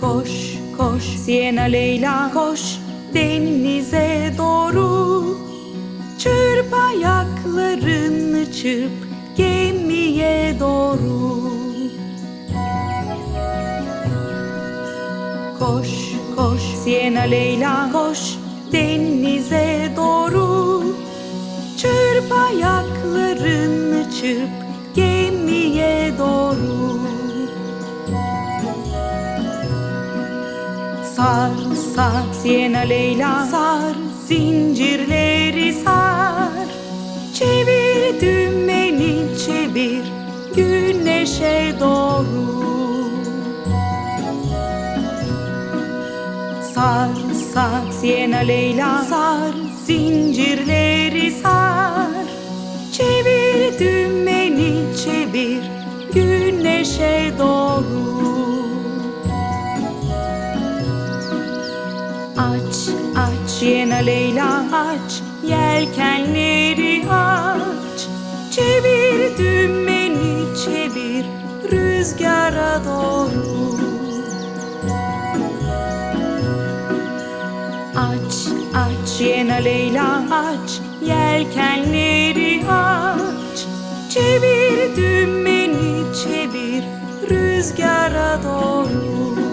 Koş koş. Siena Leyla. Koş denize doğru. Çırp ayaklarını çırp gemiye doğru. Koş koş. Siena Leyla. Koş denize doğru. Çırp ayaklarını çırp Sar sar. Siena Leyla. Sar zincirleri sar. Çevir dümeni çevir güneşe doğru. Sar sar. Siena Leyla. Sar zincirleri sar. Çevir dümeni çevir güneşe doğru Aç aç Siena Leyla aç. Yelkenleri aç. Çevir dümeni çevir Rüzgara doğru. Aç aç Siena Leyla aç. Yelkenleri aç. Çevir dümeni çevir Rüzgara doğru